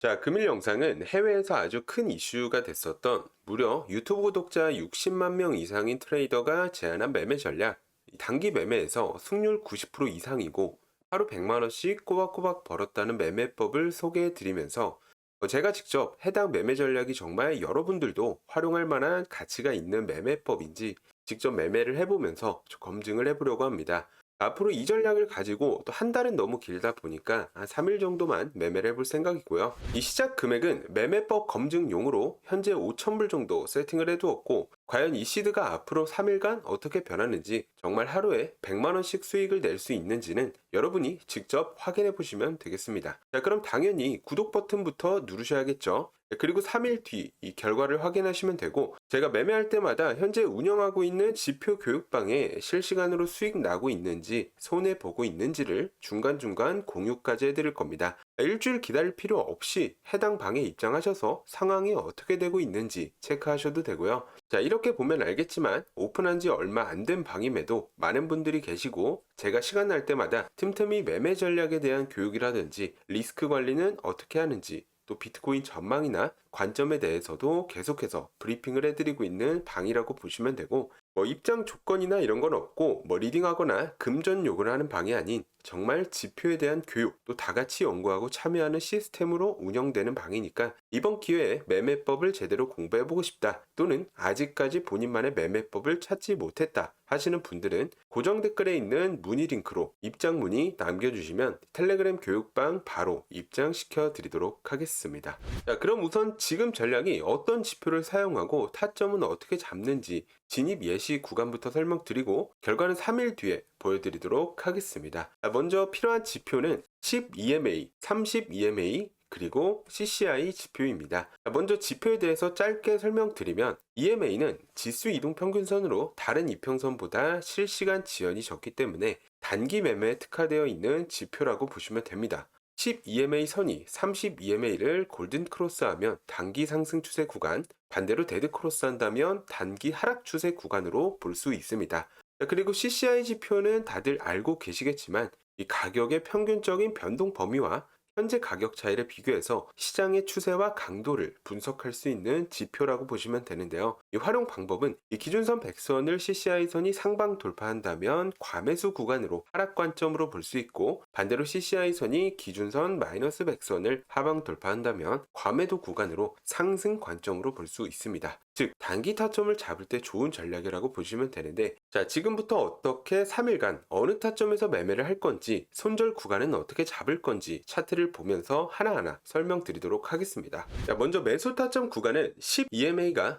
자, 금일 영상은 해외에서 아주 큰 이슈가 됐었던 무려 유튜브 구독자 60만 명 이상인 트레이더가 제안한 매매 전략. 이 단기 매매에서 승률 90% 이상이고 하루 100만 원씩 꼬박꼬박 벌었다는 매매법을 소개해 드리면서 어, 제가 직접 해당 매매 전략이 정말 여러분들도 활용할 만한 가치가 있는 매매법인지 직접 매매를 해보면서 좀 검증을 해보려고 합니다. 앞으로 이 전략을 가지고 또 한 달은 너무 길다 보니까 한 3일 정도만 매매를 해볼 생각이고요. 이 시작 금액은 매매법 검증용으로 현재 5,000불 정도 세팅을 해두었고, 과연 이 시드가 앞으로 3일간 어떻게 변하는지 정말 하루에 100만원씩 수익을 낼 수 있는지는 여러분이 직접 확인해 보시면 되겠습니다. 자, 그럼 당연히 구독 버튼부터 누르셔야겠죠. 네, 그리고 3일 뒤 이 결과를 확인하시면 되고 제가 매매할 때마다 현재 운영하고 있는 지표 교육방에 실시간으로 수익 나고 있는지 손해 보고 있는지를 중간중간 공유까지 해드릴 겁니다. 일주일 기다릴 필요 없이 해당 방에 입장하셔서 상황이 어떻게 되고 있는지 체크하셔도 되고요. 자, 이렇게 보면 알겠지만 오픈한 지 얼마 안 된 방임에도 많은 분들이 계시고 제가 시간 날 때마다 틈틈이 매매 전략에 대한 교육이라든지 리스크 관리는 어떻게 하는지 또 비트코인 전망이나 관점에 대해서도 계속해서 브리핑을 해드리고 있는 방이라고 보시면 되고 뭐 입장 조건이나 이런 건 없고 뭐 리딩하거나 금전 요구를 하는 방이 아닌 정말 지표에 대한 교육 또 다 같이 연구하고 참여하는 시스템으로 운영되는 방이니까 이번 기회에 매매법을 제대로 공부해보고 싶다 또는 아직까지 본인만의 매매법을 찾지 못했다 하시는 분들은 고정 댓글에 있는 문의 링크로 입장 문의 남겨주시면 텔레그램 교육방 바로 입장시켜 드리도록 하겠습니다. 자, 그럼 우선 지금 전략이 어떤 지표를 사용하고 타점은 어떻게 잡는지 진입 예시 구간부터 설명드리고 결과는 3일 뒤에 보여드리도록 하겠습니다. 먼저 필요한 지표는 10EMA, 30EMA, 그리고 CCI 지표입니다. 먼저 지표에 대해서 짧게 설명드리면 EMA는 지수 이동 평균선으로 다른 이평선보다 실시간 지연이 적기 때문에 단기 매매에 특화되어 있는 지표라고 보시면 됩니다. 10EMA 선이 30EMA를 골든 크로스하면 단기 상승 추세 구간, 반대로 데드 크로스 한다면 단기 하락 추세 구간으로 볼 수 있습니다. 그리고 CCI 지표는 다들 알고 계시겠지만 이 가격의 평균적인 변동 범위와 현재 가격 차이를 비교해서 시장의 추세와 강도를 분석할 수 있는 지표라고 보시면 되는데요. 이 활용 방법은 이 기준선 100선을 CCI선이 상방 돌파한다면 과매수 구간으로 하락 관점으로 볼 수 있고 반대로 CCI선이 기준선 마이너스 100선을 하방 돌파한다면 과매도 구간으로 상승 관점으로 볼 수 있습니다. 즉 단기 타점을 잡을 때 좋은 전략이라고 보시면 되는데 자 지금부터 어떻게 3일간 어느 타점에서 매매를 할 건지 손절 구간은 어떻게 잡을 건지 차트를 보면서 하나하나 설명드리도록 하겠습니다. 자 먼저 매수 타점 구간은 10EMA가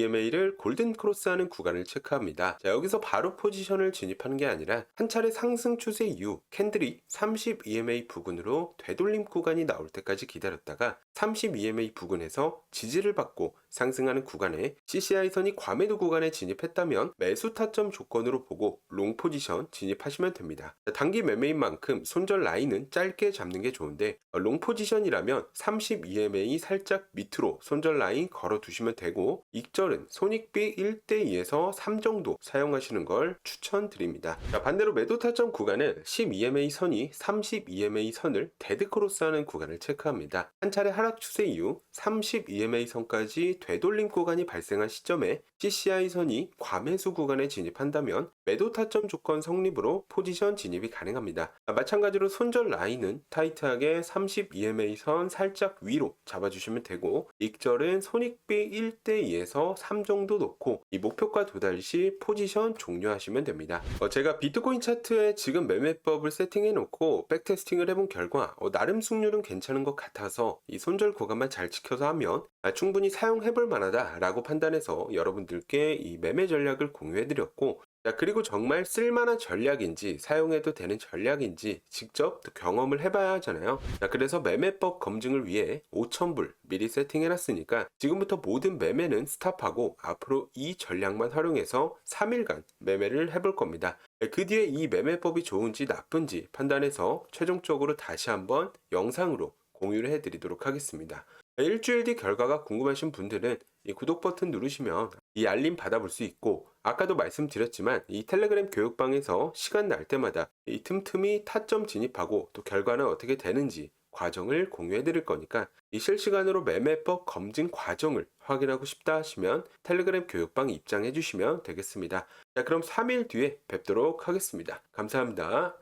30EMA를 골든 크로스하는 구간을 체크합니다. 자 여기서 바로 포지션을 진입하는 게 아니라 한 차례 상승 추세 이후 캔들이 30EMA 부근으로 되돌림 구간이 나올 때까지 기다렸다가 30EMA 부근에서 지지를 받고 상승하는 구간에 CCI선이 과매도 구간에 진입했다면 매수 타점 조건으로 보고 롱 포지션 진입하시면 됩니다. 단기 매매인 만큼 손절 라인은 짧게 잡는 게 좋은데 롱 포지션이라면 30EMA 살짝 밑으로 손절 라인 걸어 두시면 되고 익절 은 손익비 1대2에서 3 정도 사용하시는 걸 추천드립니다. 반대로 매도 타점 구간은 10EMA 선이 30EMA 선을 데드 크로스 하는 구간을 체크합니다. 한 차례 하락 추세 이후 30EMA 선까지 되돌림 구간이 발생한 시점에 CCI 선이 과매수 구간에 진입한다면 매도 타점 조건 성립으로 포지션 진입이 가능합니다. 마찬가지로 손절 라인은 타이트하게 30EMA 선 살짝 위로 잡아주시면 되고 익절은 손익비 1대2에서 3 정도 놓고 이 목표가 도달 시 포지션 종료하시면 됩니다. 어, 제가 비트코인 차트에 지금 매매법을 세팅해 놓고 백테스팅을 해본 결과 어, 나름 승률은 괜찮은 것 같아서 이 손절 구간만 잘 지켜서 하면 아, 충분히 사용해 볼 만하다라고 판단해서 여러 분들께 이 매매 전략을 공유해 드렸고 자, 그리고 정말 쓸만한 전략인지 사용해도 되는 전략인지 직접 또 경험을 해봐야 하잖아요. 자, 그래서 매매법 검증을 위해 5,000불 미리 세팅해놨으니까 지금부터 모든 매매는 스탑하고 앞으로 이 전략만 활용해서 3일간 매매를 해볼 겁니다. 그 뒤에 이 매매법이 좋은지 나쁜지 판단해서 최종적으로 다시 한번 영상으로 공유를 해드리도록 하겠습니다. 일주일 뒤 결과가 궁금하신 분들은 이 구독 버튼 누르시면 이 알림 받아볼 수 있고 아까도 말씀드렸지만 이 텔레그램 교육방에서 시간 날 때마다 이 틈틈이 타점 진입하고 또 결과는 어떻게 되는지 과정을 공유해 드릴 거니까 이 실시간으로 매매법 검증 과정을 확인하고 싶다 하시면 텔레그램 교육방 입장해 주시면 되겠습니다. 자, 그럼 3일 뒤에 뵙도록 하겠습니다. 감사합니다.